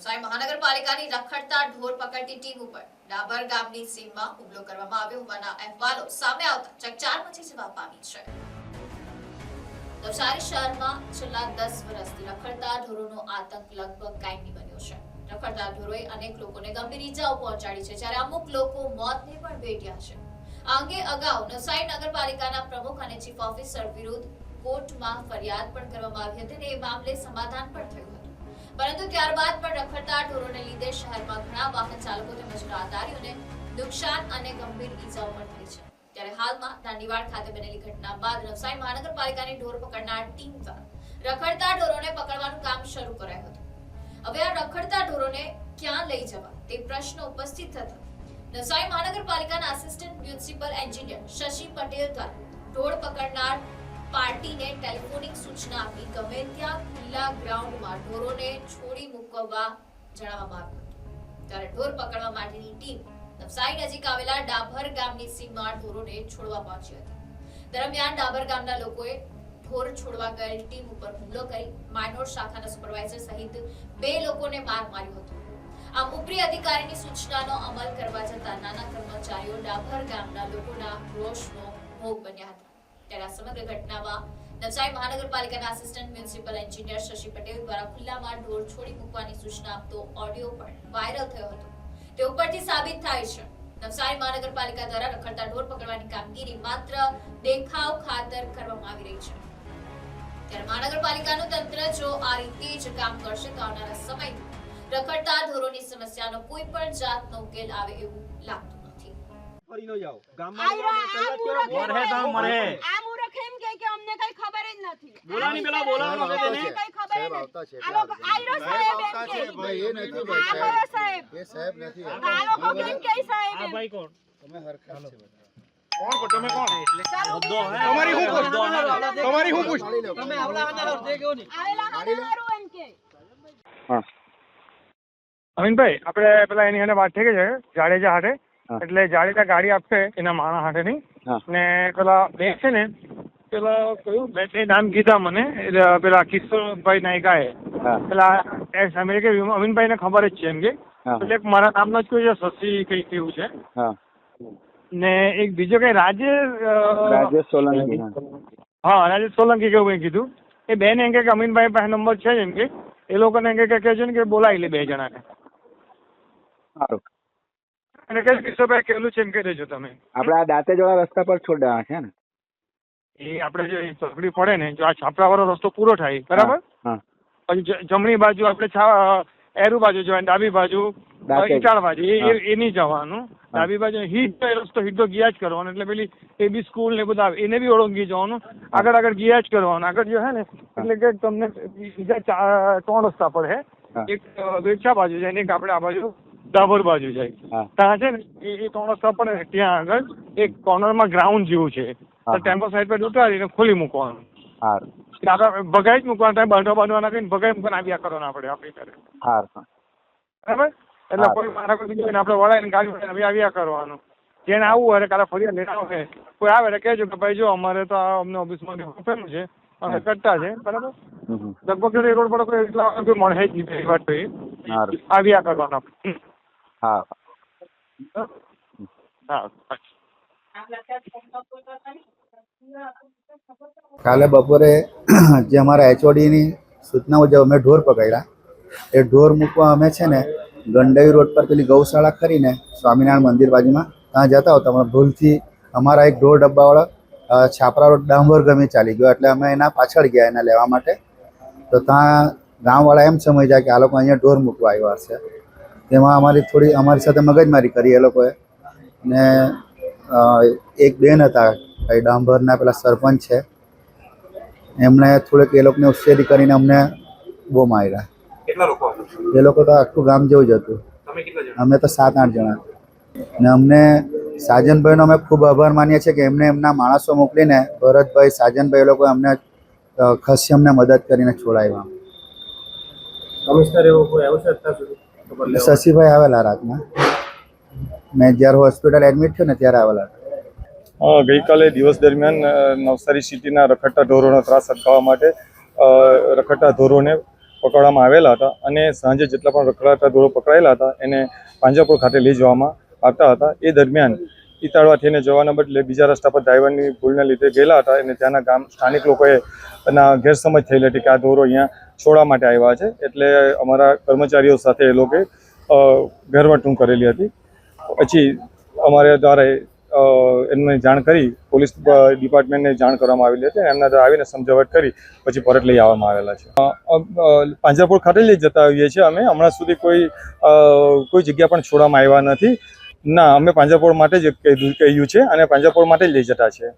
નવસારી મહાનગરપાલિકાની રખડતા ઢોર પકડતી ટીમ ઉપર. ડાબર ગામની સીમમાં હુમલો કરવામાં આવ્યો હોવાના અહેવાલો સામે આવતા ચકચાર મચી જવા પામી છે. નવસારી શહેરમાં છેલ્લા દસ વર્ષથી રખડતા ઢોરોનો આતંક લગભગ કાયમી બન્યો છે. રખડતા ઢોરોએ અનેક લોકોને ગંભીર ઈજાઓ પહોંચાડી છે, જ્યારે અમુક લોકો મોતને પણ ભેટ્યા છે. આ અંગે અગાઉ નવસારી નગરપાલિકાના પ્રમુખ અને ચીફ ઓફિસર વિરુદ્ધ કોર્ટમાં ફરિયાદ પણ કરવામાં આવી હતી અને એ મામલે સમાધાન પણ થયું પરંતુ ત્યારબાદ પણ રખડતા ઢોરોને લીધે શહેરમાં ઘણા વાહન ચાલકો તેમજ રાહદારીઓને નુકસાન અને ગંભીર ઈજાઓ પણ થઈ છે. ત્યારે હાલમાં દાંડીવાડ ખાતે બનેલી ઘટના બાદ નવસારી મહાનગરપાલિકાની ઢોર પકડનાર ટીમ દ્વારા રખડતા ઢોરોને પકડવાનું કામ શરૂ કરાયું હતું. હવે આ રખડતા ઢોરોને ક્યાં લઈ જવા તે પ્રશ્ન ઉપસ્થિત થતા નવસારી મહાનગરપાલિકાના assistant municipal engineer Shashi Patel દ્વારા ઢોર પકડનાર પાર્ટીને ટેલિફોનિક સૂચના આપી ગમે ત્યાં ખુલ્લા ગ્રાઉન્ડમાં ઢોરોને છોડી મૂકવા જણાવવામાં આવ્યું ત્યારે ઢોર પકડવા માટેની ટીમ નવસારી નજીક આવેલા ડાભર ગામની સીમમાં ઢોરોને છોડવા પહોંચી હતી. દરમિયાન ડાભર ગામના લોકોએ ઢોર છોડવા ગયેલ ટીમ ઉપર હુમલો કરી માયનોર શાખાના સુપરવાઇઝર સહિત બે લોકોને માર માર્યો હતો. આ ઉપરી અધિકારીની સૂચનાનો અમલ કરવા જતા નાના કર્મચારીઓ ડાભર ગામના લોકોના રોષનો ભોગ બન્યા હતા. ત્યારે આ સમગ્ર ઘટનામાં નવસારી મહાનગરપાલિકાના assistant municipal engineer Shashi Patel દ્વારા ખુલ્લામાં ઢોર છોડી મૂકવાની સૂચના આપતો ઓડિયો પણ વાયરલ થયો હતો. તે ઉપરથી સાબિત થાય છે. નવસારી મહાનગરપાલિકા દ્વારા રખડતા ઢોર પકડવાની કામગીરી માત્ર દેખાવ ખાતર કરવામાં આવી રહી છે. ત્યારે મહાનગરપાલિકાનું તંત્ર જો આ રીતે જ કામ કરશે તો આવનારા સમયમાં રખડતા ઢોરોની સમસ્યાનો કોઈ પણ જાતનો ઉકેલ આવે એવું લાગતું ફરી ન જાઓ ગામમાં મરે તો મરે. આ મૂરખ એમ કહે કે અમને કઈ ખબર જ નથી બોલાવની પેલા બોલાવવાનો કે તેને? કઈ ખબર જ નથી. આ લોકો આયરો સાહેબ એમ કહે. ભાઈ એ નથી ભાઈ કયો સાહેબ સાહેબ એ સાહેબ નથી આ લોકો કેમ કહે સાહેબ એમ? તમે હરખા જ છે બધા. ચાલો, તમારી શું પૂછ તમારી શું પૂછ પાડી લો, પાડી લો. આવેલા હાનાવાળું એમ કહે. અમીનભાઈ આપણે પેલા એની હારે વાત થઈ ગઈ છે જાડેજા હાથે હા. એટલે જાડેજા ગાડી આપશે એના માણા હાથે ની પેલા બે છે ને પેલા કયું? બે બે નામ કીધા મને. પેલા કિશોરભાઈ નાયકાએ. પેલા એસ અમે અમીનભાઈ ને ખબર જ છે એમ કે. એટલે એક મારા નામનો જ કોઈ છે શશી કઈ એવું છે. ને એક બીજો કઈ રાજેશ રાજેશ સોલંકી હા. રાજેશ સોલંકી કેવું કઈ કીધું. એ બેન એમ કે અમીનભાઈ પાસે નંબર છે એમ કે. એ લોકોને એમ કે કે કહેજો ને કે બોલાવી લે બે જણાને. સારું. અને કે કિશોરભાઈ કેલું છે એમ કહી દેજો તમે. આપણે આ દાંતેજોડા રસ્તા પર છોડ્યા છે ને? એ આપણે જે ચોકડી પડે ને જો આ છાપરાવાળો રસ્તો પૂરો થાય બરાબર? પછી જમણી બાજુ આપણે એરુ બાજુ જવાનું ડાબી બાજુ. ઈટાળ બાજુ એ નહીં જવાનું. ડાબી બાજુ હિટ રસ્તો તો ગયા જ કરવાનો એટલે પેલી એ બી સ્કૂલ ને બધા એને બી ઓળંગી જવાનું આગળ આગળ ગયા જ કરવાનું. આગળ જો હે ને એટલે કે તમને બીજા ત્રણ રસ્તા પડે હા. એક વેચા બાજુ જાય ને એક આપણે આ બાજુ ડાબર બાજુ જાય. ત્યાં છે ને એ એ ત્રણ રસ્તા પડે ત્યાં આગળ એક કોર્નરમાં ગ્રાઉન્ડ જેવું છે. ટેમ્પો સાઈડ પર ઉતારીને ખોલી મૂકવાનું. આપણે ભગાઈ જ મૂકવાના. time બાંધો બાંધવાના કહીને ભગાઈ મૂકવાના આવ્યા કરવાના આપણે આપણી ઘરે બરાબર? એટલે કોઈ મારા કોઈ બીજાને આપણે વળાઈને ગાડી વળાઈને આવ્યા કરવાનું. જેને આવવું હોય કાલે ફરિયાદ લઈને આવે કોઈ આવે એટલે કહેજો કે ભાઈ જો અમારે તો આ અમને ઓફિસમાં આપેલું છે. અમે કરતા છે બરાબર. લગભગ રોડ પર કોઈ એટલા કોઈ મળે જ નહીં તો આવ્યા કરવાના. હા. હા કાલે બપોરે જે અમારા એચઓડીની સૂચના મુજબ અમે ઢોર પકડ્યા એ ઢોર મૂકવા અમે છે ને ગંડઈ રોડ પર પેલી ગૌશાળા ખરીને સ્વામિનારાયણ મંદિર બાજુમાં ત્યાં જતા હોતા. અમે ભૂલથી અમારા એક ઢોર ડબ્બાવાળા છાપરા રોડ ડાંભર ગમે ચાલી ગયો. એટલે અમે એના પાછળ ગયા એના લેવા માટે. તો ત્યાં ગામવાળા એમ સમજ્યા કે આ લોકો અહીંયા ઢોર મૂકવા આવ્યા છે. તેમાં અમારી થોડી અમારી સાથે મગજમારી કરી એ લોકોએ. ને એક બેન હતા એ ડાંભરના પેલા સરપંચ છે. એમણે થોડીક એ લોકોને ઉશ્કેરી કરીને અમને બહુ માર્યા એ લોકો તો આખું ગામ જેવું જ હતું. તમે કેટલા જણા? અમે તો સાત આઠ જણા. ને અમને સાજનભાઈનો અમે ખૂબ આભાર માનીએ છીએ કે એમને એમના માણસો મોકલીને ભરતભાઈ સાજનભાઈ એ લોકો અમને ખસી અમને મદદ કરીને છોડાવ્યા કમિશનર એવો કોઈ અત્યાર સુધી? લેવા? શશીભાઈ આવેલા રાતના. મેં જ્યારે હોસ્પિટલ એડમિટ થયો ને ત્યારે આવેલા ગઈકાલે દિવસ દરમિયાન નવસારી સિટીના રખડતા ઢોરોનો ત્રાસ અટકાવવા માટે રખડતા ઢોરોને પકડવામાં આવેલા હતા અને સાંજે જેટલા પણ રખડાતા ઢોરો પકડાયેલા હતા એને પાંજાપુર ખાતે લઈ જવામાં આવતા હતા. એ દરમિયાન ઈતાળવા થઈને જવાના બદલે બીજા રસ્તા પર ડ્રાઈવરની ભૂલને લીધે ગયેલા હતા અને ત્યાંના ગામ સ્થાનિક લોકોએ ના ગેરસમજ થયેલી હતી કે આ ઢોરો અહીંયા છોડવા માટે આવ્યા છે. એટલે અમારા કર્મચારીઓ સાથે એ લોકોએ ઘરવટું કરેલી હતી. પછી અમારે દ્વારા એમને જાણ કરી, પોલીસ ડિપાર્ટમેન્ટને જાણ કરવામાં આવેલી હતી અને એમના આવીને સમજાવટ કરી, પછી પરત લઈ આવવામાં આવેલા છે. પાંજરાપોળ ખાતે લઈ જતા આવીએ છીએ અમે. હમણાં સુધી કોઈ કોઈ જગ્યા પણ છોડવામાં આવ્યા નથી. ના અમે પાંજરાપોળ માટે જ કહ્યું છે અને પાંજરાપોળ માટે જ લઈ જતા છે.